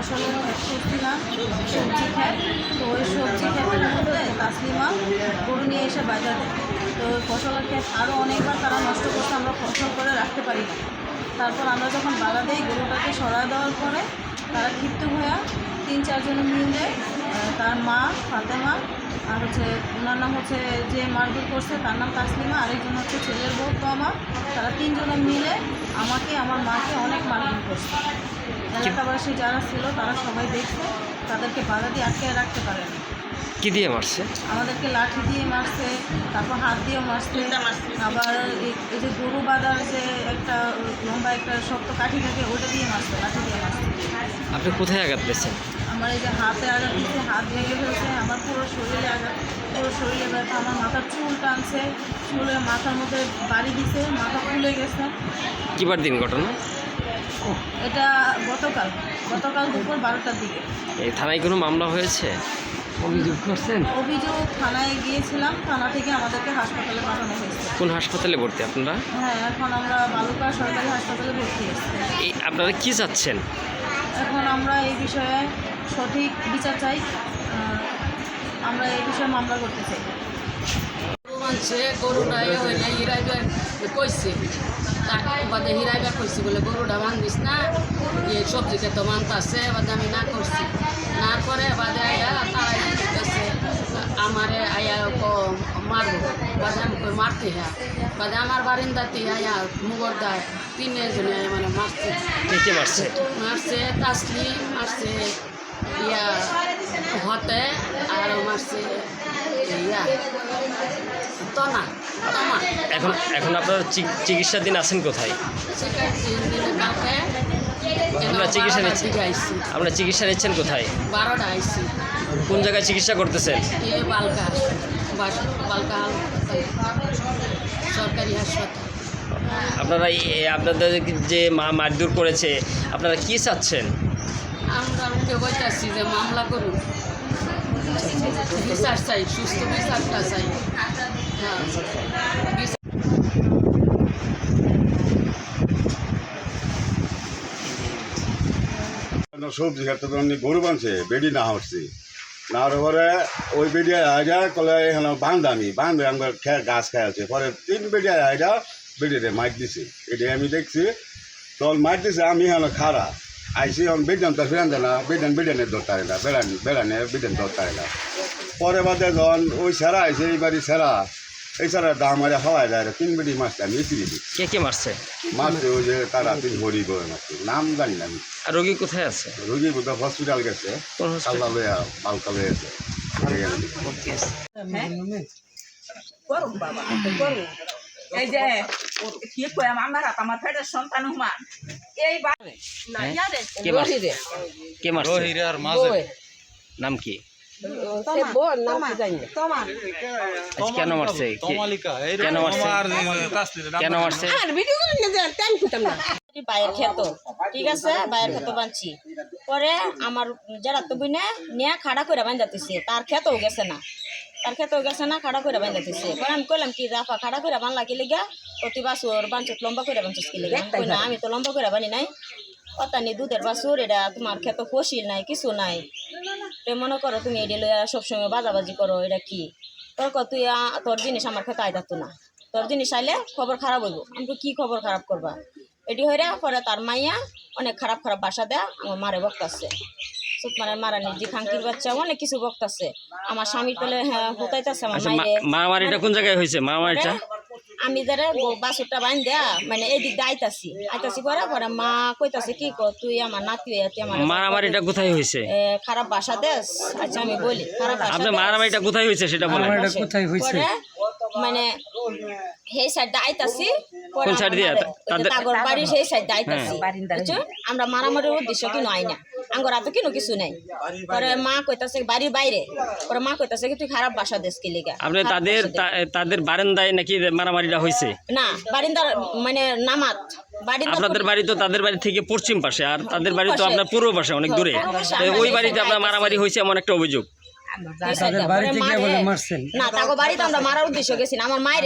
ফসলের ক্ষেত করছিলাম সবজি ক্ষেত তো ওই সবজি ক্ষেতের মধ্যে তাসলিমা গরু নিয়ে এসে বাজার দেয়। তো ফসলের ক্ষেত আরও অনেকবার তারা নষ্ট করতে আমরা ফসল করে রাখতে পারি না। তারপর আমরা যখন বাধা দিই গরুটাকে সরা দেওয়ার পরে, তারা ক্ষিপ্ত হয়ে তিন চারজন মিলে তার মা, ফাতেমা আর হচ্ছে ওনার নাম হচ্ছে যে মারধর করছে, তার নাম তাসলিমা, আরেকজন হচ্ছে ছেলের বউ তো আমার তারা তিনজনে মিলে আমাকে, আমার মাকে অনেক মারধর করছে। এলাকাবাসী যারা ছিল তারা সবাই দেখছে তাদেরকে বাধা দিয়ে আটকে রাখতে পারে না। কি দিয়ে মারছে? আমাদেরকে লাঠি দিয়ে মারছে তারপর হাত দিয়ে মারছে আবার এই এই যে গরু বাঁধার যে একটা লম্বা একটা শক্ত কাঠি থাকে ওটা দিয়ে মারছে লাঠি দিয়ে মারছে। আপনি কোথায় আঘাত পেয়েছেন? আমার এই যে হাতে আঘাত দিচ্ছে হাত ভেঙে ফেলছে আমার পুরো শরীরে আঘাত পুরো শরীরে ব্যথা আমার মাথার চুল টানছে চুলে মাথার মধ্যে বাড়ি দিছে মাথা ফুলে গেছে। কিবার দিন ঘটনা? এটা গতকাল গতকাল দুপুর বারোটার দিকে। এই থানায় কোনো মামলা হয়েছে? অভিযোগ করছেন? অভিযোগ থানায় গিয়েছিলাম থানা থেকে আমাদেরকে হাসপাতালে পাঠানো হয়েছে। কোন হাসপাতালে ভর্তি আপনারা? হ্যাঁ এখন আমরা বালুকা সরকারি হাসপাতালে ভর্তি আছি এই আপনারা কি চাচ্ছেন? এখন আমরা এই বিষয়ে সঠিক বিচার চাই। আমরা এই বিষয়ে মামলা করতে চাই। গরু মানছে গরুটা এ হইলে হিরাইবার কইছে। তার বাদে হিরাইবার কইছে বলে গরুটা মানবিস না এই সবজি খেত মানতাছে বাদে আমি না করছি। না করে বাদে আয়া তারা দিতেছে আমারে আয়া ক- মারবো বাদে আমি কই মারতে হ্যাঁ। বাদে আমার বারিন্দাতে আয়া মুগর দেয় তিনজনে মানে মারছে। মারছে? তাসলি মারছে ইয়া হতে আর ইয়া তনা এখন এখন আপনারা চিকিৎসাধীন আছেন কোথায়? আমরা চিকিৎসা নিচ্ছি। আপনারা চিকিৎসা নিচ্ছেন কোথায়? কোন জায়গায় চিকিৎসা করতেছেন? আপনারা এই- আপনাদের যে মা মারধর করেছে আপনারা কি চাচ্ছেন? আমরা উঠে বইতেছি যে মামলা করুন। বিচার চাই সুস্থ বিচারটা চাই। হ্যাঁ। সবজি খেতে তো গরু বানছে, বেডি না হচ্ছে। না পরে ওই বেডি আইডা কলে এখানে বান্ধামি বান্ধে আমার খেয়ে গাছ খাই আছে। পরে তিন বেডি আইডা বেডিতে মাইট দিছে। এটি আমি দেখছি। তখন মাইট দিছে, আমি এখানে খারা আইসি এখন বেডান তো ফেরান না বেডান বেডানের ধরতে না বেড়ান বেড়ানে বেডান ধরতে না পরে বাদে যখন ওই সেরা আইসে এই বাড়ি সেরা এই সেরা দাম মারে হওয়ায় যায় তিন বেডি মাছটা আমি ফিরি দিই কে কে মারছে? মাছটা ওই যে তারা তিন ভরি করে মাছটা নাম জানি না আমি। আর রোগী কোথায় আছে? রোগী বোধহয় হসপিটাল গেছে? কাল্লা বালকা লইয়াছে করুন বাবা করুন এই যে কি কয় আমার হাত আমার ফেটের সন্তান হুমান এই বা- না, ইয়ারে, কে মারছে? কে মারছে? নাম কি? আচ্ছা, কেন মারছে? কেন মারছে? কেন মারছে? বাইরের খেত ঠিক আছে? বাইরের খেত বানছি পরে আমার যারা তো বুনে নিয়ে খাড়া করে বান্ধাতেছে তার খেতেও গেছে না। তার খেতেও গেছে না খাড়া করে বান্ধাতেছে পরে আমি কইলাম কি রাফা খাড়া করে বানলা কি লেগা? প্রতি বাসুর বাঞ্চত লম্বা করে বাঞ্চস কি লেগা? কই না আমি তো লম্বা করে বানি নাই। অতানি দুধের বাসুর এটা তোমার খেত ফসিল নাই কিছু নাই। তো মনে করো তুমি এটা লইয়া সবসময় বাজাবাজি করো এটা কি? তোর তুই তোর জিনিস আমার খেতে আইতাতো না। তোর জিনিস আইলে খবর খারাপ হইব। আমি তো কি খবর খারাপ করবা? এটি হইরা পরে তার মাইয়া অনেক খারাপ খারাপ বাসা দেয়া আমার মারে বকতাছে। সুত মারানি জি খাঙ্কির বাচ্চা অনেক কিছু বকতাছে আমার স্বামীর পেলে হ্যাঁ হুতাইতাছে আমার আচ্ছা মারামারিটা কোন জায়গায় হয়েছে? মারামারিটা আমি যারা বাসুরটা বাইন দেয়া মানে এই দিক দিয়ে আইতাছি। আইতাছি পরে পরে মা কইতাছে কি কর তুই আমার নাতি তুই আমার মারামারিটা কোথায় হয়েছে? খারাপ বাসা দেস? আচ্ছা আমি বলি খারাপ মারামারিটা কোথায় হয়েছে সেটা বলেন। কোথায় হয়েছে? মানে সেই সাইড আইতাছি। কোন আমার দিয়ে? তাদের- তাগর বাড়ির সেই সাইড আইতাছি হ্যাঁ। বুঝছ? আমরা মারামারির উদ্দেশ্য কিন্তু আই না। আঙ্গর কিন্তু কিছু নাই। পরে মা কইতাছে বাড়ির বাইরে। পরে মা কইতাছে কি তুই খারাপ বাসা দেশ কি লিগা? আপনি তাদের। তা- তাদের বারান্দায় নাকি মারামারিটা হয়েছে না বারিন্দার মানে নামাত। আপনাদের বাড়ি তো তাদের বাড়ি থেকে পশ্চিম পাশে আর তাদের বাড়ি তো আপনার পূর্ব পাশে অনেক দূরে। তো আমরা ওই বাড়িতে আপনার মারামারি হয়েছে এমন একটা অভিযোগ? না তাকে বাড়িতে আমরা মারার উদ্দেশ্য গেছি না। আমার মায়ের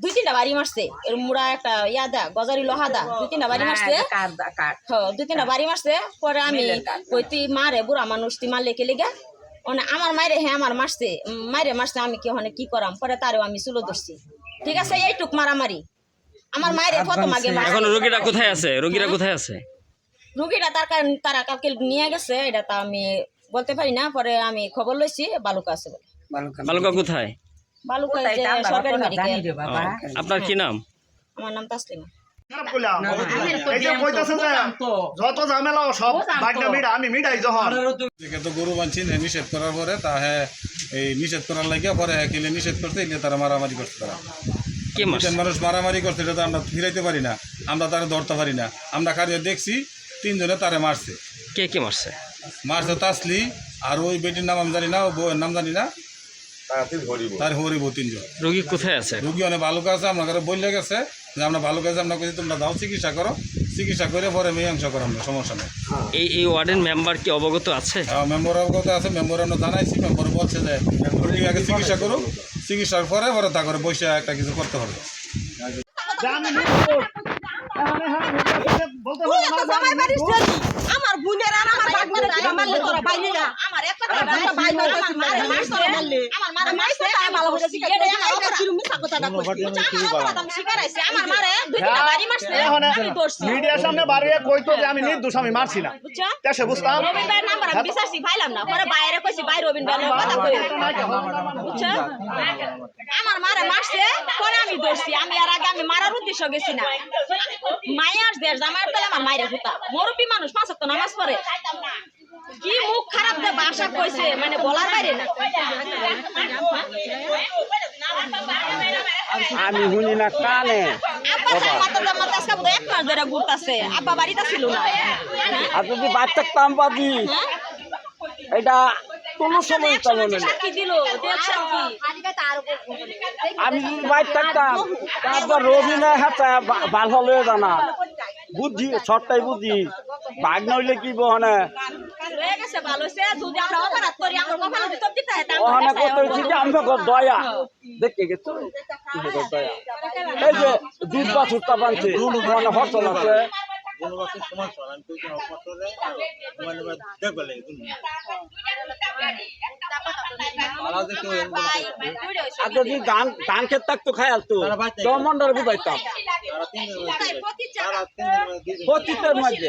দুই তিনটা বাড়ি মারছে। এর মুড়া একটা ইয়া দা গজারি লোহা দা দুই তিনটা বাড়ি মারছে। হ্যাঁ, দুই তিনটা বাড়ি মারছে। পরে আমি কই তুই মারে বুড়া মানুষ তুই মারলে কে লেগে? মানে আমার মায়েরে হ্যাঁ আমার মারছে। মায়েরে মারছে আমি কি ওখানে কি করাম? পরে তারও আমি চুলো ধরছি। ঠিক আছে এইটুক মারামারি। আমার মায়েরে কত মাগে এখন রোগীরা কোথায় আছে? রোগীরা কোথায় আছে? রুগীটা তার কারণ তারা কালকে নিয়ে গেছে এটা তা আমি বলতে পারি না। পরে আমি খবর লইছি বালুকা আছে বলে। বালুকা কোথায়? যে সরকারি মেডিকেল। আপনার কি নাম? আমার নাম তাসলিমা। এই যে কইতাছে যে যত ঝামেলা সব আমি মিডাই যখন। তো গরু বানছি নিষেধ করার পরে তা এই নিষেধ করার লাগিয়া পরে কিলে নিষেধ করতে এলে তারা মারামারি করতে তারা। কে মারছে? তিনজন মানুষ মারামারি করতে এটা তো আমরা ফিরাইতে পারি না। আমরা তারা ধরতে পারি না। আমরা কারিয়ে দেখছি তিনজনে তারে মারছে। কে কে মারছে? মারছে তাসলি আর ওই বেটির নাম আমি জানি না ও বউয়ের নাম জানি না। তার হরিব তিনজন। রোগী কোথায় আছে? রুগী অনেক ভালো কাছে বললে গেছে যে আমরা ভালো আমরা তোমরা দাও চিকিৎসা করো চিকিৎসা করে পরে মীমাংসা করো আমরা সমস্যা নেই। এই এই ওয়ার্ডের মেম্বার কি অবগত আছে? হ্যাঁ মেম্বার অবগত আছে মেম্বার আমরা জানাইছি মেম্বার বলছে যে রুগী আগে চিকিৎসা করো চিকিৎসার পরে পরে তা করে বসে একটা কিছু করতে হবে। আমার বোনের আর আমার বাগমারে কি মারলে তোরা বাইরে যা। আমার এক কথা আমার ভাই মারছে আমার মারে মারছে আমার মারে মারছে আমি ভালো করে শিখাই এটা আমার কথা কিরু মিছা কথাটা কইছি। আমার কথা আমি শিখাইছি আমার মারে দুই বাড়ি মারছে। আমি দৌড়ছি মিডিয়ার সামনে বাড়িয়ে কইতো যে আমি নির্দোষ আমি মারছি না। বুঝতাম। রবিন ভাইয়ের নাম্বার আমি বিচারছি পাইলাম না। পরে বাইরে কইছি ভাই রবিন ভাইয়ের কথা কই বুঝছ? আমার মারে মারছে পরে আমি দৌড়ছি আমি আর আগে আমি মারার উদ্দেশ্য গেছি না। মায়ার দেড় জামাইয়ের তলে আমার মায়ের হুতা মুরব্বী মানুষ পাঁচ নামাজ পড়ে। মানে বলার বাইরে না। আমি শুনি না কানে। আব্বা বাড়িতে ছিল না। হ্যাঁ? আর যদি বাইর থাকতাম পাবি? এটা কোনো সময় না আমি যদি বাইর থাকতাম তারপর রবি না হাতে ভালো হলে জানা। বুদ্ধি সবটাই বুদ্ধি। বাঘ নইলে কি বহনে? গেছে ভালো হয়েছে যদি আমরা অপরাধ করি আমার কপালে ভিতর দিতে হয় ওখানে কত হয়েছে যে আমি দয়া। দেখে গেছো? দয়া? এই যে দুধ বা ছুটটা বানছে মানে হরচল আছে। আর যদি ধান ধান ক্ষেত থাকতো খাই আসতো দমন্ডার বুঝাইতাম পঁচিশের মধ্যে